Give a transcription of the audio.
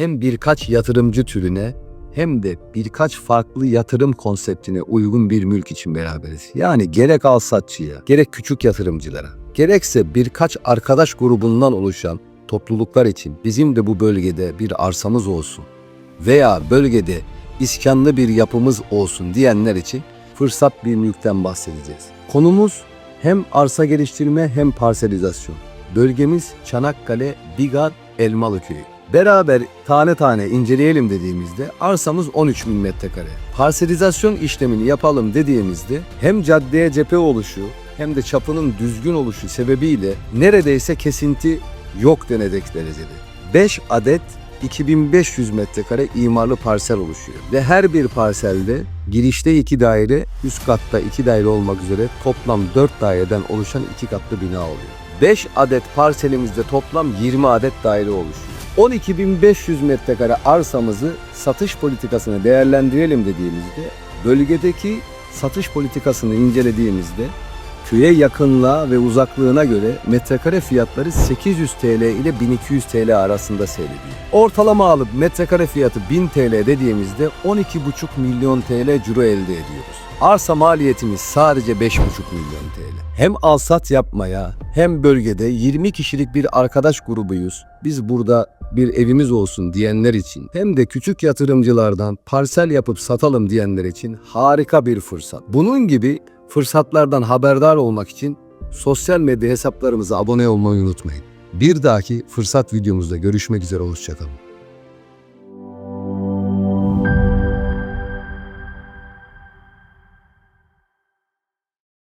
hem birkaç yatırımcı türüne hem de birkaç farklı yatırım konseptine uygun bir mülk için beraberiz. Yani gerek alsatçıya, gerek küçük yatırımcılara, gerekse birkaç arkadaş grubundan oluşan topluluklar için bizim de bu bölgede bir arsamız olsun veya bölgede iskanlı bir yapımız olsun diyenler için fırsat bir mülkten bahsedeceğiz. Konumuz hem arsa geliştirme hem parselizasyon. Bölgemiz Çanakkale, Bigat, Elmalı Köyü. Beraber tane tane inceleyelim dediğimizde arsamız 13 bin metrekare. Parselizasyon işlemini yapalım dediğimizde hem caddeye cephe oluşu hem de çapının düzgün oluşu sebebiyle neredeyse kesinti yok denecek derecede. 5 adet 2500 metrekare imarlı parsel oluşuyor. Ve her bir parselde girişte iki daire, üst katta iki daire olmak üzere toplam 4 daireden oluşan iki katlı bina oluyor. 5 adet parselimizde toplam 20 adet daire oluşuyor. 12.500 metrekare arsamızı satış politikasını değerlendirelim dediğimizde bölgedeki satış politikasını incelediğimizde köye yakınlığa ve uzaklığına göre metrekare fiyatları 800 TL ile 1200 TL arasında seyrediyor. Ortalama alıp metrekare fiyatı 1000 TL dediğimizde 12,5 milyon TL ciro elde ediyoruz. Arsa maliyetimiz sadece 5,5 milyon TL. Hem alsat yapmaya hem bölgede 20 kişilik bir arkadaş grubuyuz. Biz burada bir evimiz olsun diyenler için hem de küçük yatırımcılardan parsel yapıp satalım diyenler için harika bir fırsat. Bunun gibi fırsatlardan haberdar olmak için sosyal medya hesaplarımıza abone olmayı unutmayın. Bir dahaki fırsat videomuzda görüşmek üzere hoşçakalın.